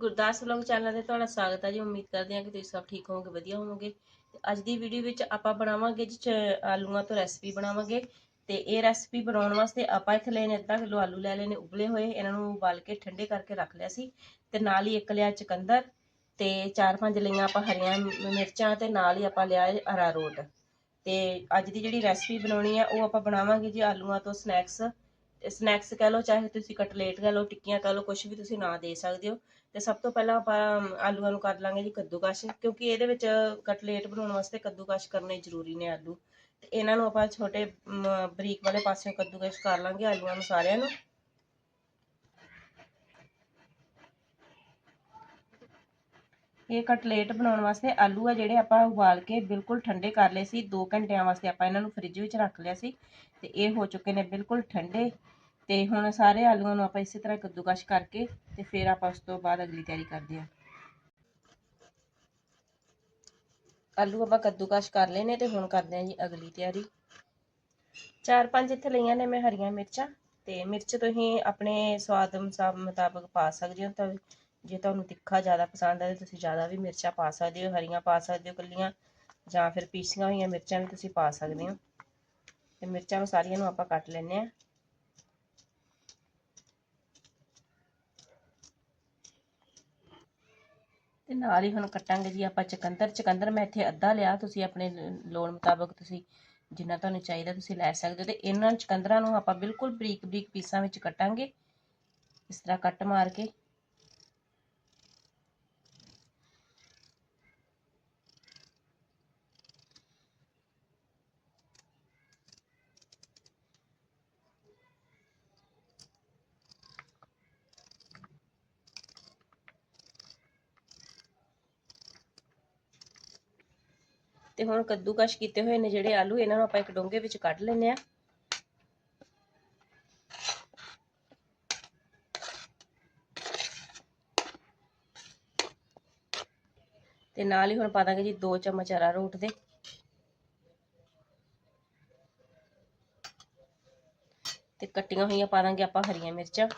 Gurdas vlog channel ਤੇ ਤੁਹਾਡਾ ਸਵਾਗਤ ਹੈ ਜੀ। ਉਮੀਦ ਕਰਦੇ ਹਾਂ ਕਿ ਤੁਸੀਂ ਸਭ ਠੀਕ ਹੋਵੋਗੇ, ਵਧੀਆ ਹੋਵੋਗੇ। ਤੇ ਅੱਜ ਦੀ ਵੀਡੀਓ ਵਿੱਚ ਆਪਾਂ ਬਣਾਵਾਂਗੇ ਜੀ, ਚ- ਆਲੂਆਂ ਤੋਂ ਰੈਸਪੀ ਬਣਾਵਾਂਗੇ। ਤੇ ਇਹ ਰੈਸਪੀ ਬਣਾਉਣ ਵਾਸਤੇ ਆਪਾਂ ਇੱਥੇ ਲਏ ਨੇ ਅੱਧਾ ਕਿਲੋ ਆਲੂ ਲੈ ਲਏ ਉਬਲੇ ਹੋਏ। ਇਹਨਾਂ ਨੂੰ ਉਬਾਲ ਕੇ ਠੰਡੇ ਕਰਕੇ ਰੱਖ ਲਿਆ ਸੀ। ਤੇ ਨਾਲ ਹੀ ਇੱਕ ਲਿਆ ਚਕੰਦਰ। ਤੇ ਚਾਰ ਪੰਜ ਲਈਆਂ ਆਪਾਂ ਹਰੀਆਂ ਮਿਰਚਾਂ ਤੇ ਨਾਲ ਹੀ ਆਪਾਂ ਲਿਆ ਅਰਾਰੋਟ। ਤੇ ਅੱਜ ਦੀ ਜਿਹੜੀ ਰੈਸਪੀ ਬਣਾਉਣੀ ਆ, ਉਹ ਆਪਾਂ ਬਣਾਵਾਂਗੇ ਜੀ ਆਲੂਆਂ ਤੋਂ ਸਨੈਕਸ ਸਨੈਕਸ ਕਹਿ ਲਓ, ਚਾਹੇ ਤੁਸੀਂ ਕਟਲੇਟ ਕਹਿ ਲਓ, ਟਿੱਕੀਆਂ ਕਹਿ ਲਓ ਕੁਝ ਵੀ ਤੁਸੀਂ ਨਾਂ ਦੇ ਸਕਦੇ ਹੋ। ਤੇ ਸਭ ਤੋਂ ਪਹਿਲਾਂ ਆਪਾਂ ਆਲੂਆਂ ਨੂੰ ਕਰ ਲਾਂਗੇ ਜੀ ਕੱਦੂਕਸ਼, ਕਿਉਂਕਿ ਇਹਦੇ ਵਿੱਚ ਕਟਲੇਟ ਬਣਾਉਣ ਵਾਸਤੇ ਕੱਦੂਕਸ਼ ਕਰਨੇ ਜ਼ਰੂਰੀ ਨੇ ਆਲੂ। ਤੇ ਇਹਨਾਂ ਨੂੰ ਆਪਾਂ ਛੋਟੇ ਬਰੀਕ ਵਾਲੇ ਪਾਸਿਓਂ ਕੱਦੂਕਸ਼ ਕਰ ਲਾਂਗੇ ਆਲੂਆਂ ਨੂੰ ਸਾਰਿਆਂ ਨੂੰ। ਇਹ ਕਟਲੇਟ ਬਣਾਉਣ ਵਾਸਤੇ ਆਲੂ ਆ ਜਿਹੜੇ ਆਪਾਂ ਉਬਾਲ ਕੇ ਬਿਲਕੁਲ ਠੰਡੇ ਕਰ ਲਏ ਸੀ। 2 ਘੰਟਿਆਂ ਵਾਸਤੇ ਆਪਾਂ ਇਹਨਾਂ ਨੂੰ ਫ੍ਰਿਜ ਵਿੱਚ ਰੱਖ ਲਿਆ ਸੀ ਤੇ ਇਹ ਹੋ ਚੁੱਕੇ ਨੇ ਬਿਲਕੁਲ ਠੰਡੇ। ਤੇ ਹੁਣ ਸਾਰੇ ਆਲੂਆਂ ਨੂੰ ਆਪਾਂ ਇਸੇ ਤਰ੍ਹਾਂ ਕੱਦੂਕਸ਼ ਕਰਕੇ ਤੇ ਫਿਰ ਆਪਾਂ ਉਸ ਤੋਂ ਬਾਅਦ ਅਗਲੀ ਤਿਆਰੀ ਕਰਦੇ ਹਾਂ। ਆਲੂ ਆਪਾਂ ਕੱਦੂਕਸ਼ ਕਰ ਲਏ ਨੇ ਤੇ ਹੁਣ ਕਰਦੇ ਹਾਂ ਜੀ ਅਗਲੀ ਤਿਆਰੀ। ਚਾਰ ਪੰਜ ਇੱਥੇ ਲਈਆਂ ਨੇ ਮੈਂ ਹਰੀਆਂ ਮਿਰਚਾਂ ਤੇ ਮਿਰਚ ਤੁਸੀਂ ਆਪਣੇ ਸਵਾਦ ਮੁਤਾਬਕ ਪਾ ਸਕਦੇ ਹੋ ਤਾਂ ਜੇ ਤੁਹਾਨੂੰ ਤਿੱਖਾ ਜ਼ਿਆਦਾ ਪਸੰਦ ਹੈ ਤਾਂ ਤੁਸੀਂ ਜ਼ਿਆਦਾ ਵੀ ਮਿਰਚਾਂ ਪਾ ਸਕਦੇ ਹੋ, ਹਰੀਆਂ ਪਾ ਸਕਦੇ ਹੋ ਕੱਲੀਆਂ ਜਾਂ ਫਿਰ ਪੀਸੀਆਂ ਹੋਈਆਂ ਮਿਰਚਾਂ ਵੀ ਤੁਸੀਂ ਪਾ ਸਕਦੇ ਹੋ। ਤੇ ਮਿਰਚਾਂ ਨੂੰ ਸਾਰੀਆਂ ਨੂੰ ਆਪਾਂ ਕੱਟ ਲੈਂਦੇ ਹਾਂ। ਤੇ ਨਾਲ ਹੀ ਹੁਣ ਕੱਟਾਂਗੇ ਜੀ ਆਪਾਂ ਚਕੰਦਰ। ਚਕੰਦਰ ਮੈਂ ਇੱਥੇ ਅੱਧਾ ਲਿਆ, ਤੁਸੀਂ ਆਪਣੇ ਲੋੜ ਮੁਤਾਬਕ ਤੁਸੀਂ ਜਿੰਨਾ ਤੁਹਾਨੂੰ ਚਾਹੀਦਾ ਤੁਸੀਂ ਲੈ ਸਕਦੇ ਹੋ। ਤੇ ਇਹਨਾਂ ਚਕੰਦਰਾਂ ਨੂੰ ਆਪਾਂ ਬਿਲਕੁਲ ਬਰੀਕ ਬਰੀਕ ਪੀਸਾਂ ਵਿੱਚ ਕੱਟਾਂਗੇ। ਇਸ ਤਰ੍ਹਾਂ ਕੱਟ ਮਾਰ ਕੇ ਤੇ ਹੁਣ ਕੱਦੂਕਸ਼ ਕੀਤੇ ਹੋਏ ਨੇ ਜਿਹੜੇ ਆਲੂ, ਇਹਨਾਂ ਨੂੰ ਆਪਾਂ ਇੱਕ ਡੋਂਗੇ ਵਿੱਚ ਕੱਢ ਲੈਂਦੇ ਆ ਤੇ ਨਾਲ ਹੀ ਹੁਣ ਪਾ ਦਾਂਗੇ ਜੀ 2 ਚਮਚ ਅਰਾਰੋਟ ਦੇ। ਤੇ ਕੱਟੀਆਂ ਹੋਈਆਂ ਪਾ ਦਾਂਗੇ ਆਪਾਂ ਹਰੀਆਂ ਮਿਰਚਾਂ।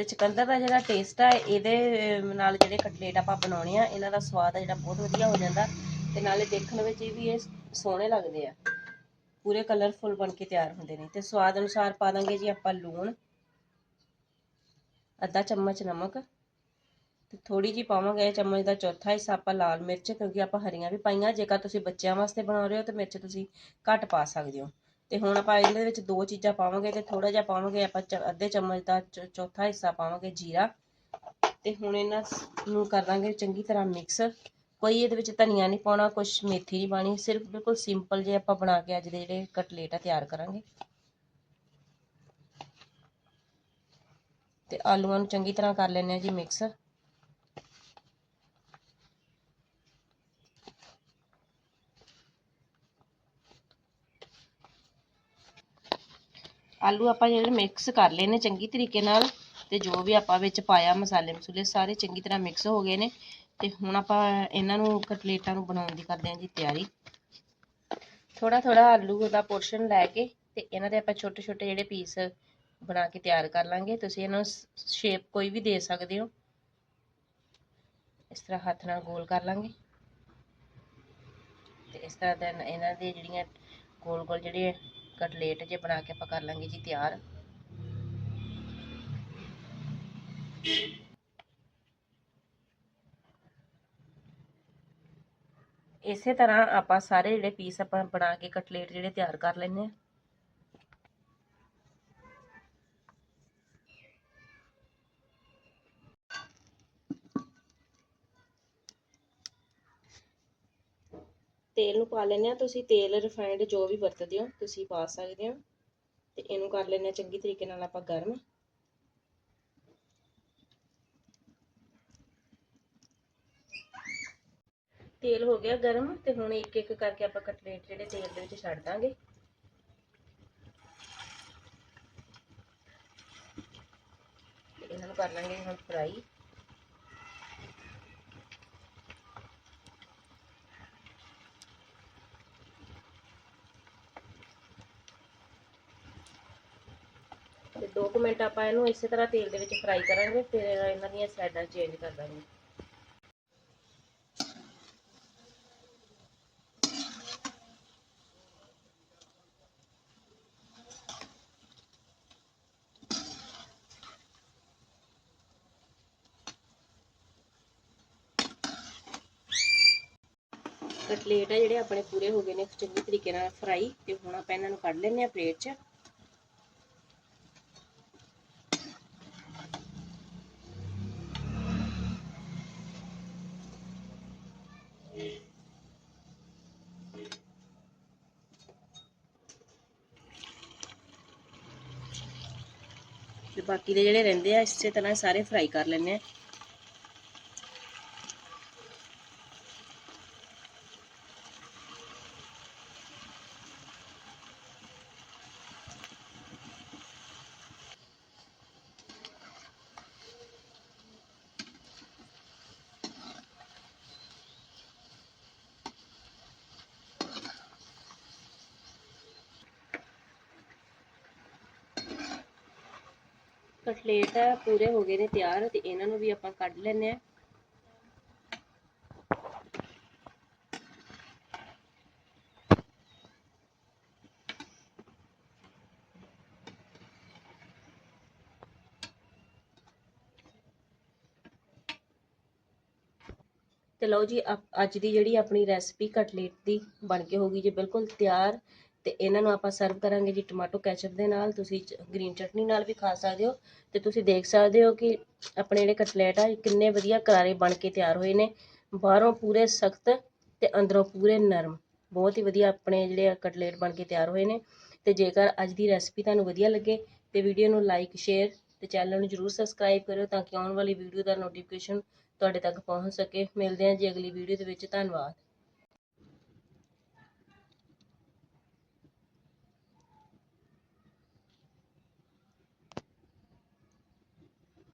ਤੇ ਚਕੰਦਰ ਦਾ ਜਿਹੜਾ ਟੇਸਟ ਆ, ਇਹਦੇ ਨਾਲ ਜਿਹੜੇ ਕਟਲੇਟ ਆਪਾਂ ਬਣਾਉਣੇ ਆ, ਇਹਨਾਂ ਦਾ ਸਵਾਦ ਆ ਜਿਹੜਾ ਬਹੁਤ ਵਧੀਆ ਹੋ ਜਾਂਦਾ ਤੇ ਨਾਲੇ ਦੇਖਣ ਵਿੱਚ ਵੀ ਇਹ ਸੋਹਣੇ ਲੱਗਦੇ ਆ। ਪੂਰੇ ਕਲਰਫੁਲ ਬਣ ਕੇ ਤਿਆਰ ਹੁੰਦੇ ਨੇ ਤੇ ਸਵਾਦ ਅਨੁਸਾਰ ਪਾ ਦਾਂਗੇ ਜੀ ਆਪਾਂ ਲੂਣ, ਅੱਧਾ ਚਮਚ ਨਮਕ ਤੇ ਥੋੜੀ ਜੀ ਪਾਵਾਂਗੇ ਇਹ ਚਮਚ ਦਾ ਚੌਥਾ ਹਿੱਸਾ ਆਪਾਂ ਲਾਲ ਮਿਰਚ ਕਿਉਂਕਿ ਆਪਾਂ ਹਰੀਆਂ ਵੀ ਪਾਈਆਂ, ਜੇਕਰ ਤੁਸੀਂ ਬੱਚਿਆਂ ਵਾਸਤੇ ਬਣਾ ਰਹੇ ਹੋ ਤਾਂ ਮਿਰਚ ਤੁਸੀਂ ਘੱਟ ਪਾ ਸਕਦੇ ਹੋ। ਤੇ ਹੁਣ ਆਪਾਂ ਇਹਦੇ ਵਿੱਚ ਦੋ ਚੀਜ਼ਾਂ ਪਾਵਾਂਗੇ ਤੇ ਥੋੜਾ ਜਿਹਾ ਪਾਵਾਂਗੇ ਆਪਾਂ ਚ- ਅੱਧੇ ਚਮਚ ਦਾ ਚ- ਚੌਥਾ ਹਿੱਸਾ ਪਾਵਾਂਗੇ ਜੀਰਾ। ਤੇ ਹੁਣ ਇਹਨਾਂ ਨੂੰ ਕਰ ਦਾਂਗੇ ਚੰਗੀ ਤਰ੍ਹਾਂ ਮਿਕਸ ਕੋਈ ਇਹਦੇ ਵਿੱਚ ਧਨੀਆ ਨਹੀਂ ਪਾਉਣਾ ਕੁਝ ਮੇਥੀ ਨਹੀਂ ਪਾਣੀ ਸਿਰਫ ਬਿਲਕੁਲ ਸਿੰਪਲ ਜੇ ਆਪਾਂ ਬਣਾ ਕੇ ਅੱਜ ਦੇ ਜਿਹੜੇ ਕਟਲੇਟ ਆ ਤਿਆਰ ਕਰਾਂਗੇ। ਤੇ ਆਲੂਆਂ ਨੂੰ ਚੰਗੀ ਤਰ੍ਹਾਂ ਕਰ ਲੈਣੇ ਆ ਜੀ ਮਿਕਸ ਆਲੂ ਆਪਾਂ ਜਿਹੜੇ ਮਿਕਸ ਕਰ ਲਏ ਨੇ ਚੰਗੀ ਤਰੀਕੇ ਨਾਲ ਤੇ ਜੋ ਵੀ ਆਪਾਂ ਵਿੱਚ ਪਾਇਆ ਮਸਾਲੇ ਮਸੂਲੇ ਸਾਰੇ ਚੰਗੀ ਤਰ੍ਹਾਂ ਮਿਕਸ ਹੋ ਗਏ ਨੇ ਤੇ ਹੁਣ ਆਪਾਂ ਇਹਨਾਂ ਨੂੰ ਕਟਲੇਟਾਂ ਨੂੰ ਬਣਾਉਣ ਦੀ ਕਰਦੇ ਹਾਂ ਜੀ ਤਿਆਰੀ। ਥੋੜਾ ਥੋੜਾ ਆਲੂ ਦਾ ਪੋਰਸ਼ਨ ਲੈ ਕੇ ਤੇ ਇਹਨਾਂ ਦੇ ਆਪਾਂ ਛੋਟੇ ਛੋਟੇ ਜਿਹੜੇ ਪੀਸ ਬਣਾ ਕੇ ਤਿਆਰ ਕਰ ਲਾਂਗੇ। ਤੁਸੀਂ ਇਹਨਾਂ ਨੂੰ ਸ਼ੇਪ ਕੋਈ ਵੀ ਦੇ ਸਕਦੇ ਹੋ। ਇਸ ਤਰ੍ਹਾਂ ਹੱਥ ਨਾਲ ਗੋਲ ਕਰ ਲਾਂਗੇ। ਤੇ ਇਸ ਤਰ੍ਹਾਂ ਦਾ ਇਹਨਾਂ ਦੇ ਜਿਹੜੀਆਂ ਗੋਲ ਗੋਲ ਜਿਹੜੇ ਕਟਲੇਟ ਜੇ ਬਣਾ ਕੇ ਆਪਾਂ ਕਰ ਲਾਂਗੇ ਜੀ ਤਿਆਰ। ਇਸੇ ਤਰ੍ਹਾਂ ਆਪਾਂ ਸਾਰੇ ਜਿਹੜੇ ਪੀਸ ਆਪਾਂ ਬਣਾ ਕੇ ਕਟਲੇਟ ਜਿਹੜੇ ਤਿਆਰ ਕਰ ਲੈਣੇ ਆ। ਤੇਲ ਨੂੰ ਪਾ ਲੈਂਦੇ ਆ ਤੁਸੀਂ ਤੇਲ ਰਿਫਾਈਨਡ ਜੋ ਵੀ ਵਰਤਦੇ ਹੋ, ਤੁਸੀਂ ਪਾ ਸਕਦੇ ਹੋ। ਤੇ ਇਹਨੂੰ ਕਰ ਲੈਂਦੇ ਆ ਚੰਗੀ ਤਰੀਕੇ ਨਾਲ ਆਪਾਂ ਗਰਮ। ਤੇਲ ਹੋ ਗਿਆ ਗਰਮ ਤੇ ਹੁਣ ਇੱਕ ਇੱਕ ਕਰਕੇ ਆਪਾਂ ਕਟਲੇਟ ਜਿਹੜੇ ਤੇਲ ਦੇ ਵਿੱਚ ਛੱਡ ਦਾਂਗੇ। ਇਹਨਾਂ ਨੂੰ ਕਰ ਲਾਂਗੇ ਹੁਣ ਫਰਾਈ। 2 ਮਿੰਟ ਆਪਾਂ ਇਹਨੂੰ ਇਸੇ ਤਰ੍ਹਾਂ ਤੇਲ ਦੇ ਵਿੱਚ ਫਰਾਈ ਕਰਾਂਗੇ, ਫਿਰ ਇਹਨਾਂ ਦੀਆਂ ਸਾਈਡਾਂ ਚੇਂਜ ਕਰ ਦਾਂਗੇ। ਕਟਲੇਟ ਆ ਜਿਹੜੇ ਆਪਣੇ ਪੂਰੇ ਹੋ ਗਏ ਨੇ, ਚੰਗੀ ਤਰੀਕੇ ਨਾਲ ਫਰਾਈ ਤੇ ਹੁਣ ਆਪਾਂ ਇਹਨਾਂ ਨੂੰ ਕੱਢ ਲੈਂਦੇ ਆ ਪਲੇਟ 'ਚ। ਤੇ ਬਾਕੀ ਦੇ ਜਿਹੜੇ ਰਹਿੰਦੇ ਆ ਇਸੇ ਤਰ੍ਹਾਂ ਸਾਰੇ ਫਰਾਈ ਕਰ ਲੈਣੇ ਆ। ਕਟਲੇਟ ਆ ਪੂਰੇ ਹੋ ਗਏ ਨੇ ਤਿਆਰ, ਤੇ ਇਹਨਾਂ ਨੂੰ ਵੀ ਆਪਾਂ ਕੱਢ ਲੈਨੇ ਆ ਤੇ ਲਓ ਜੀ, ਅਪ- ਅੱਜ ਦੀ ਜਿਹੜੀ ਆਪਣੀ ਰੈਸਪੀ ਕਟਲੇਟ ਦੀ ਬਣ ਕੇ ਹੋ ਗਈ ਜੀ, ਬਿਲਕੁਲ ਤਿਆਰ। ਤੇ ਇਹਨਾਂ ਨੂੰ ਆਪਾਂ ਸਰਵ ਕਰਾਂਗੇ ਜੀ ਟਮਾਟੋ ਕੈਚਅਪ ਦੇ ਨਾਲ, ਤੁਸੀਂ ਗ੍ਰੀਨ ਚਟਨੀ ਨਾਲ ਵੀ ਖਾ ਸਕਦੇ ਹੋ ਤੇ ਤੁਸੀਂ ਦੇਖ ਸਕਦੇ ਹੋ ਕਿ ਆਪਣੇ ਜਿਹੜੇ ਕਟਲੇਟ ਆ, ਇਹ ਕਿੰਨੇ ਵਧੀਆ ਕਰਾਰੇ ਬਣ ਕੇ ਤਿਆਰ ਹੋਏ ਨੇ, ਬਾਹਰੋਂ ਪੂਰੇ ਸਖਤ ਤੇ ਅੰਦਰੋਂ ਪੂਰੇ ਨਰਮ, ਬਹੁਤ ਹੀ ਵਧੀਆ ਆਪਣੇ ਜਿਹੜੇ ਕਟਲੇਟ ਬਣ ਕੇ ਤਿਆਰ ਹੋਏ ਨੇ ਤੇ ਜੇਕਰ ਅੱਜ ਦੀ ਰੈਸਪੀ ਤੁਹਾਨੂੰ ਵਧੀਆ ਲੱਗੇ ਤੇ ਵੀਡੀਓ ਨੂੰ ਲਾਈਕ ਸ਼ੇਅਰ ਤੇ ਚੈਨਲ ਨੂੰ ਜਰੂਰ ਸਬਸਕ੍ਰਾਈਬ ਕਰਿਓ ਤਾਂ ਕਿ ਆਉਣ ਵਾਲੀ ਵੀਡੀਓ ਦਾ ਨੋਟੀਫਿਕੇਸ਼ਨ ਤੁਹਾਡੇ ਤੱਕ ਪਹੁੰਚ ਸਕੇ, ਮਿਲਦੇ ਹਾਂ ਜੀ ਅਗਲੀ ਵੀਡੀਓ ਦੇ ਵਿੱਚ, ਧੰਨਵਾਦ।